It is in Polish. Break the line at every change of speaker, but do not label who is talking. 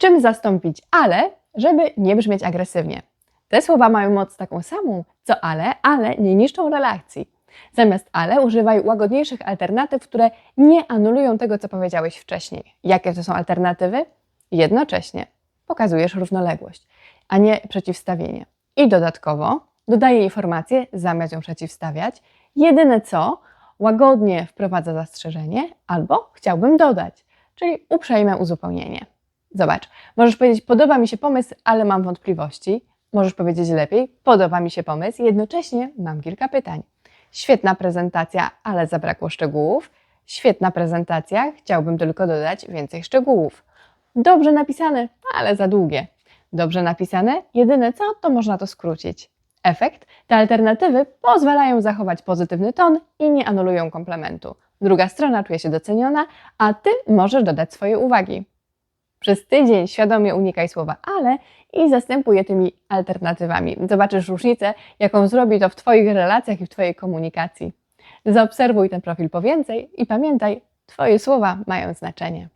Czym zastąpić ale, żeby nie brzmieć agresywnie? Te słowa mają moc taką samą, co ale, ale nie niszczą relacji. Zamiast ale używaj łagodniejszych alternatyw, które nie anulują tego, co powiedziałeś wcześniej. Jakie to są alternatywy? Jednocześnie pokazujesz równoległość, a nie przeciwstawienie. I dodatkowo dodaję informację zamiast ją przeciwstawiać. Jedyne co, łagodnie wprowadza zastrzeżenie albo chciałbym dodać, czyli uprzejme uzupełnienie. Zobacz, możesz powiedzieć: Podoba mi się pomysł, ale mam wątpliwości. Możesz powiedzieć lepiej: Podoba mi się pomysł, jednocześnie mam kilka pytań. Świetna prezentacja, ale zabrakło szczegółów. Świetna prezentacja, chciałbym tylko dodać więcej szczegółów. Dobrze napisane, ale za długie. Dobrze napisane, jedyne co, to można to skrócić. Efekt? Te alternatywy pozwalają zachować pozytywny ton i nie anulują komplementu. Druga strona czuje się doceniona, a ty możesz dodać swoje uwagi. Przez tydzień świadomie unikaj słowa ale i zastępuj je tymi alternatywami. Zobaczysz różnicę, jaką zrobi to w Twoich relacjach i w Twojej komunikacji. Zaobserwuj ten profil po więcej i pamiętaj, Twoje słowa mają znaczenie.